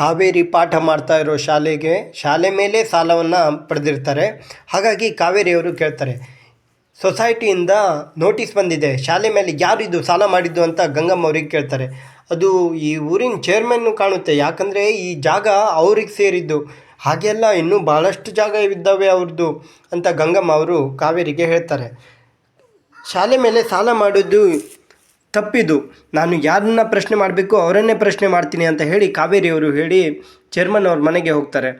ಕಾವೇರಿ ಪಾಠ ಮಾಡ್ತಾ ಇರೋ ಶಾಲೆಗೆ, ಶಾಲೆ ಮೇಲೆ ಸಾಲವನ್ನು ಪಡೆದಿರ್ತಾರೆ. ಹಾಗಾಗಿ ಕಾವೇರಿಯವರು ಕೇಳ್ತಾರೆ, ಸೊಸೈಟಿಯಿಂದ ನೋಟಿಸ್ ಬಂದಿದೆ, ಶಾಲೆ ಮೇಲೆ ಯಾರಿದು ಸಾಲ ಮಾಡಿದ್ದು ಅಂತ ಗಂಗಮ್ಮ ಅವ್ರಿಗೆ ಕೇಳ್ತಾರೆ. ಅದು ಈ ಊರಿನ ಚೇರ್ಮನ್ನು ಕಾಣುತ್ತೆ, ಯಾಕಂದರೆ ಈ ಜಾಗ ಅವ್ರಿಗೆ ಸೇರಿದ್ದು. ಹಾಗೆಲ್ಲ ಇನ್ನೂ ಭಾಳಷ್ಟು ಜಾಗ ಇದ್ದಾವೆ ಅವ್ರದ್ದು, ಅಂತ ಗಂಗಮ್ಮ ಅವರು ಕಾವೇರಿಗೆ ಹೇಳ್ತಾರೆ. ಶಾಲೆ ಮೇಲೆ ಸಾಲ ಮಾಡೋದು ತಪ್ಪಿದು ನಾನು ಯಾರನ್ನ ಪ್ರಶ್ನೆ ಮಾಡಬೇಕು ಅವರನ್ನೇ ಪ್ರಶ್ನೆ ಮಾಡ್ತೀನಿ ಅಂತ ಹೇಳಿ ಕಾವೇರಿಯವರು ಹೇಳಿ ಚೇರ್ಮನ್ ಅವ್ರ ಮನೆಗೆ ಹೋಗ್ತಾರೆ.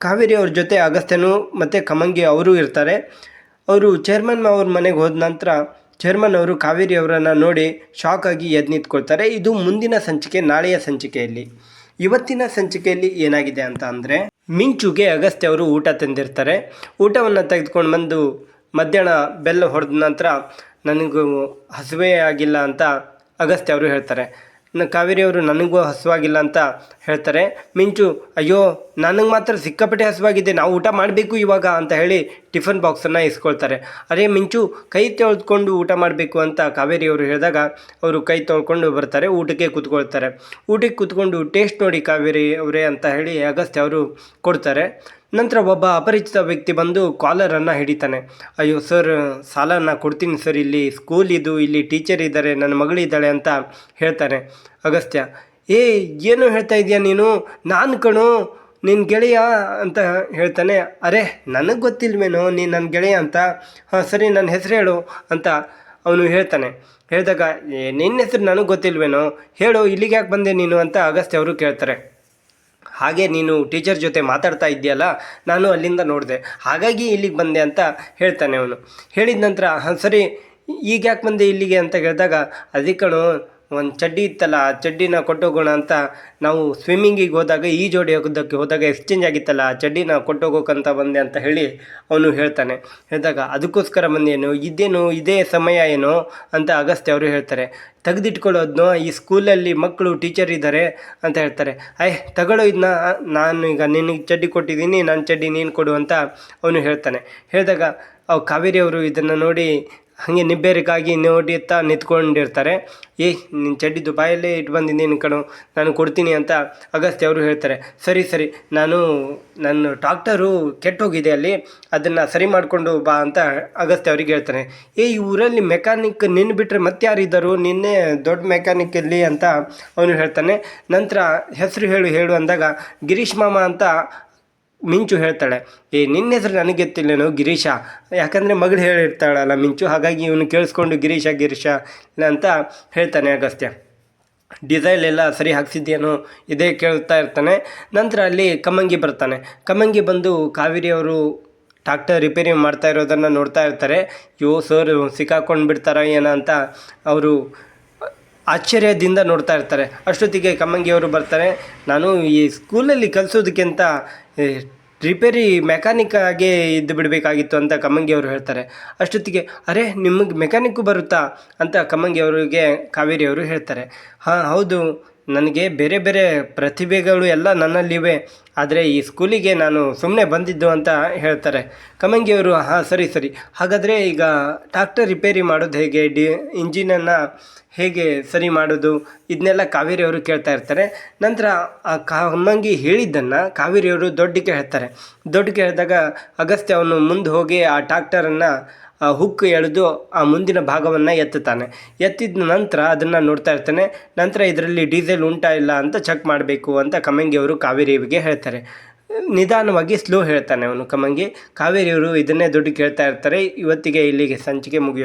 ಕಾವೇರಿ ಅವ್ರ ಜೊತೆ ಅಗಸ್ತ್ಯನು ಮತ್ತು ಕಮಂಗಿ ಅವರು ಇರ್ತಾರೆ. ಅವರು ಚೇರ್ಮನ್ ಅವ್ರ ಮನೆಗೆ ಹೋದ ನಂತರ ಚೇರ್ಮನ್ ಅವರು ಕಾವೇರಿ ಅವರನ್ನು ನೋಡಿ ಶಾಕ್ ಆಗಿ ಎದ್ದು ನಿಂತ್ಕೊಳ್ತಾರೆ ಇದು ಮುಂದಿನ ಸಂಚಿಕೆ, ನಾಳೆಯ ಸಂಚಿಕೆಯಲ್ಲಿ. ಇವತ್ತಿನ ಸಂಚಿಕೆಯಲ್ಲಿ ಏನಾಗಿದೆ ಅಂತ ಅಂದರೆ ಮಿಂಚುಗೆ ಅಗಸ್ತ್ಯ ಅವರು ಊಟ ತಂದಿರ್ತಾರೆ. ಊಟವನ್ನು ತೆಗೆದುಕೊಂಡು ಬಂದು ಮಧ್ಯಾಹ್ನ ಬೆಲ್ಲ ಹೊಡೆದ ನಂತರ ನನಗೂ ಹಸುವೆ ಆಗಿಲ್ಲ ಅಂತ ಅಗಸ್ತ್ಯ ಅವರು ಹೇಳ್ತಾರೆ. ಕಾವೇರಿ ಅವರು ನನಗೂ ಹಸುವಾಗಿಲ್ಲ ಅಂತ ಹೇಳ್ತಾರೆ. ಮಿಂಚು, ಅಯ್ಯೋ, ನನಗೆ ಮಾತ್ರ ಸಿಕ್ಕಾಪಟ್ಟೆ ಹಸುವಾಗಿದೆ. ನಾವು ಊಟ ಮಾಡಬೇಕು ಇವಾಗ ಅಂತ ಹೇಳಿ ಟಿಫನ್ ಬಾಕ್ಸನ್ನು ಇಸ್ಕೊಳ್ತಾರೆ. ಅದೇ ಮಿಂಚು, ಕೈ ತೊಳ್ಕೊಂಡು ಊಟ ಮಾಡಬೇಕು ಅಂತ ಕಾವೇರಿ ಅವರು ಹೇಳಿದಾಗ ಅವರು ಕೈ ತೊಳ್ಕೊಂಡು ಬರ್ತಾರೆ, ಊಟಕ್ಕೆ ಕೂತ್ಕೊಳ್ತಾರೆ. ಊಟಕ್ಕೆ ಕೂತ್ಕೊಂಡು ಟೇಸ್ಟ್ ನೋಡಿ ಕಾವೇರಿ ಅವರೇ ಅಂತ ಹೇಳಿ ಅಗಸ್ತ್ಯ ಅವರು ಕೊಡ್ತಾರೆ. ನಂತರ ಒಬ್ಬ ಅಪರಿಚಿತ ವ್ಯಕ್ತಿ ಬಂದು ಕಾಲರನ್ನು ಹಿಡಿತಾನೆ. ಅಯ್ಯೋ ಸರ್ ಸಾಲನ ಕೊಡ್ತೀನಿ ಸರ್, ಇಲ್ಲಿ ಸ್ಕೂಲ್ ಇದು, ಇಲ್ಲಿ ಟೀಚರ್ ಇದ್ದಾರೆ, ನನ್ನ ಮಗಳಿದ್ದಾಳೆ ಅಂತ ಹೇಳ್ತಾನೆ ಅಗಸ್ತ್ಯ. ಏ, ಏನು ಹೇಳ್ತಾ ಇದೀಯ ನೀನು? ನಾನು ಕಣು ನಿನ್ನ ಗೆಳೆಯ ಅಂತ ಹೇಳ್ತಾನೆ. ಅರೆ, ನನಗೆ ಗೊತ್ತಿಲ್ವೇನೋ, ನೀನು ನನ್ನ ಗೆಳೆಯ ಅಂತ? ಹಾಂ, ಸರಿ ನನ್ನ ಹೆಸರು ಹೇಳು ಅಂತ ಅವನು ಹೇಳ್ತಾನೆ. ಹೇಳಿದಾಗ ನಿನ್ನ ಹೆಸರು ನನಗೆ ಗೊತ್ತಿಲ್ವೇನೋ? ಹೇಳು ಇಲ್ಲಿಗೆ ಯಾಕೆ ಬಂದೆ ನೀನು ಅಂತ ಅಗಸ್ತ್ಯ ಅವರು ಕೇಳ್ತಾರೆ. ಹಾಗೆ ನೀನು ಟೀಚರ್ ಜೊತೆ ಮಾತಾಡ್ತಾ ಇದ್ದೀಯಲ್ಲ, ನಾನು ಅಲ್ಲಿಂದ ನೋಡಿದೆ. ಹಾಗಾಗಿ ಇಲ್ಲಿಗೆ ಬಂದೆ ಅಂತ ಹೇಳ್ತಾನೆ ಅವನು. ಹೇಳಿದ ನಂತರ, ಹಾಂ ಸರಿ, ಈಗ ಯಾಕೆ ಬಂದೆ ಇಲ್ಲಿಗೆ? ಅಂತ ಕೇಳಿದಾಗ ಅದಕ್ಕಣು ಒಂದು ಚಡ್ಡಿ ಇತ್ತಲ್ಲ, ಆ ಚಡ್ಡಿನ ಕೊಟ್ಟೋಗೋಣ ಅಂತ ನಾವು ಸ್ವಿಮ್ಮಿಂಗಿಗೆ ಹೋದಾಗ ಈ ಜೋಡಿ ಹೋಗೋದಕ್ಕೆ ಹೋದಾಗ ಎಕ್ಸ್ಚೇಂಜ್ ಆಗಿತ್ತಲ್ಲ, ಆ ಚಡ್ಡಿನ ಕೊಟ್ಟೋಗೋಕಂತ ಬಂದೆ ಅಂತ ಹೇಳಿ ಅವನು ಹೇಳ್ತಾನೆ. ಹೇಳಿದಾಗ, ಅದಕ್ಕೋಸ್ಕರ ಬಂದೇನು? ಇದೇನು, ಇದೇ ಸಮಯ ಏನು? ಅಂತ ಅಗಸ್ತ್ಯ ಅವರು ಹೇಳ್ತಾರೆ. ತೆಗೆದಿಟ್ಕೊಳ್ಳೋದನ್ನು ಈ ಸ್ಕೂಲಲ್ಲಿ ಮಕ್ಕಳು ಟೀಚರ್ ಇದ್ದಾರೆ ಅಂತ ಹೇಳ್ತಾರೆ. ಐ ತಗೊಳ್ಳೋ ಇದನ್ನ ನಾನು ಈಗ ನಿನಗೆ ಚಡ್ಡಿ ಕೊಟ್ಟಿದ್ದೀನಿ, ನಾನು ಚಡ್ಡಿ ನೀನು ಕೊಡು ಅಂತ ಅವನು ಹೇಳ್ತಾನೆ. ಹೇಳಿದಾಗ, ಅವು ಕಾವೇರಿ ಅವರು ಇದನ್ನು ನೋಡಿ ಹಾಗೆ ನಿಬ್ಬೇರಿಗಾಗಿ ನೋಡಿತ್ತಾ ನಿಂತ್ಕೊಂಡಿರ್ತಾರೆ. ಏ ನಿನ್ನ ಚಡ್ಡಿ ದುಬಾಯಲ್ಲೇ ಇಟ್ಟು ಬಂದಿದ್ದೀನಿ ಕಣೋ, ನಾನು ಕೊಡ್ತೀನಿ ಅಂತ ಅಗಸ್ತ್ಯ ಅವರು ಹೇಳ್ತಾರೆ. ಸರಿ ಸರಿ, ನಾನು, ನನ್ನ ಟ್ರಾಕ್ಟರು ಕೆಟ್ಟೋಗಿದೆ ಅಲ್ಲಿ, ಅದನ್ನು ಸರಿ ಮಾಡಿಕೊಂಡು ಬಾ ಅಂತ ಅಗಸ್ತ್ಯ ಅವ್ರಿಗೆ ಹೇಳ್ತಾನೆ ಏ, ಈ ಊರಲ್ಲಿ ಮೆಕ್ಯಾನಿಕ್ ನಿನ್ನ ಬಿಟ್ಟರೆ ಮತ್ತೆ ಯಾರಿದ್ದರು ನಿನ್ನೆ ದೊಡ್ಡ ಮೆಕ್ಯಾನಿಕ್ ಇಲ್ಲಿ ಅಂತ ಅವನು ಹೇಳ್ತಾನೆ. ನಂತರ ಹೆಸರು ಹೇಳು ಹೇಳು ಅಂದಾಗ ಗಿರೀಶ್ ಮಾಮ ಅಂತ ಮಿಂಚು ಹೇಳ್ತಾಳೆ, ಏ, ನಿನ್ನ ಹೆಸರು ನನಗೆ ಗೊತ್ತಿಲ್ಲೇನೋ ಗಿರೀಶ. ಯಾಕಂದರೆ ಮಗಳು ಹೇಳಿರ್ತಾಳಲ್ಲ ಮಿಂಚು, ಹಾಗಾಗಿ ಇವನು ಕೇಳಿಸ್ಕೊಂಡು, ಗಿರೀಶ ಗಿರೀಶ ಅಂತ ಹೇಳ್ತಾನೆ ಅಗಸ್ತ್ಯ. ಡಿಸೈಲ್ ಎಲ್ಲ ಸರಿ ಹಾಕ್ಸಿದ್ಯೇನೋ? ಇದೇ ಕೇಳ್ತಾ ಇರ್ತಾನೆ. ನಂತರ ಅಲ್ಲಿ ಕಮ್ಮಂಗಿ ಬರ್ತಾನೆ. ಕಮ್ಮಂಗಿ ಬಂದು ಕಾವೇರಿ ಅವರು ಟ್ರಾಕ್ಟರ್ ರಿಪೇರಿ ಮಾಡ್ತಾ ಇರೋದನ್ನು ನೋಡ್ತಾ ಇರ್ತಾರೆ. ಯೋ ಸರ್, ಸಿಕ್ಕಾಕೊಂಡು ಬಿಡ್ತಾರ ಏನೋ? ಅಂತ ಅವರು ಆಶ್ಚರ್ಯದಿಂದ ನೋಡ್ತಾ ಇರ್ತಾರೆ. ಅಷ್ಟೊತ್ತಿಗೆ ಕಮ್ಮಂಗಿಯವರು ಬರ್ತಾರೆ. ನಾನು ಈ ಸ್ಕೂಲಲ್ಲಿ ಕಲಿಸೋದಕ್ಕಿಂತ ರಿಪೇರಿ ಮೆಕ್ಯಾನಿಕ್ ಆಗಿ ಇದ್ದು ಬಿಡಬೇಕಾಗಿತ್ತು ಅಂತ ಕಮ್ಮಂಗಿಯವರು ಹೇಳ್ತಾರೆ. ಅಷ್ಟೊತ್ತಿಗೆ, ಅರೆ, ನಿಮಗೆ ಮೆಕ್ಯಾನಿಕ್ಕು ಬರುತ್ತಾ? ಅಂತ ಕಮ್ಮಂಗಿಯವರಿಗೆ ಕಾವೇರಿಯವರು ಹೇಳ್ತಾರೆ. ಹಾಂ, ಹೌದು. ನನಗೆ ಬೇರೆ ಬೇರೆ ಪ್ರತಿಭೆಗಳು ಎಲ್ಲ ನನ್ನಲ್ಲಿವೆ ಆದರೆ ಈ ಸ್ಕೂಲಿಗೆ ನಾನು ಸುಮ್ಮನೆ ಬಂದಿದ್ದು ಅಂತ ಹೇಳ್ತಾರೆ. ಕಮಂಗಿಯವರು ಹಾಂ, ಸರಿ ಸರಿ. ಹಾಗಾದರೆ ಈಗ ಟ್ರಾಕ್ಟರ್ ರಿಪೇರಿ ಮಾಡೋದು ಹೇಗೆ? ಡಿ, ಇಂಜಿನನ್ನು ಹೇಗೆ ಸರಿ ಮಾಡೋದು? ಇದನ್ನೆಲ್ಲ ಕಾವೇರಿಯವರು ಕೇಳ್ತಾ ಇರ್ತಾರೆ. ನಂತರ ಆ ಕಮ್ಮಂಗಿ ಹೇಳಿದ್ದನ್ನು ಕಾವೇರಿಯವರು ದೊಡ್ಡಕ್ಕೆ ಹೇಳ್ತಾರೆ. ದೊಡ್ಡಕ್ಕೆ ಹೇಳಿದಾಗ, ಅಗಸ್ತ್ಯ ಅವನು ಮುಂದೆ ಹೋಗಿ ಆ ಟ್ರಾಕ್ಟರನ್ನು ಆ ಹುಕ್ ಎಳೆದು ಆ ಮುಂದಿನ ಭಾಗವನ್ನು ಎತ್ತುತ್ತಾನೆ. ಎತ್ತಿದ ನಂತರ ಅದನ್ನು ನೋಡ್ತಾ ಇರ್ತಾನೆ. ನಂತರ ಇದರಲ್ಲಿ ಡೀಸೆಲ್ ಉಂಟಾ ಇಲ್ಲ ಅಂತ ಚೆಕ್ ಮಾಡಬೇಕು ಅಂತ ಕಮಂಗಿಯವರು ಕಾವೇರಿಯವರಿಗೆ ಹೇಳ್ತಾರೆ. ನಿಧಾನವಾಗಿ ಸ್ಲೋ ಹೇಳ್ತಾನೆ ಅವನು ಕಮಂಗಿ. ಕಾವೇರಿಯವರು ಇದನ್ನೇ ದುಡ್ಡು ಕೇಳ್ತಾ ಇರ್ತಾರೆ. ಇವತ್ತಿಗೆ ಇಲ್ಲಿಗೆ ಸಂಚಿಕೆ ಮುಗಿಯುತ್ತೆ.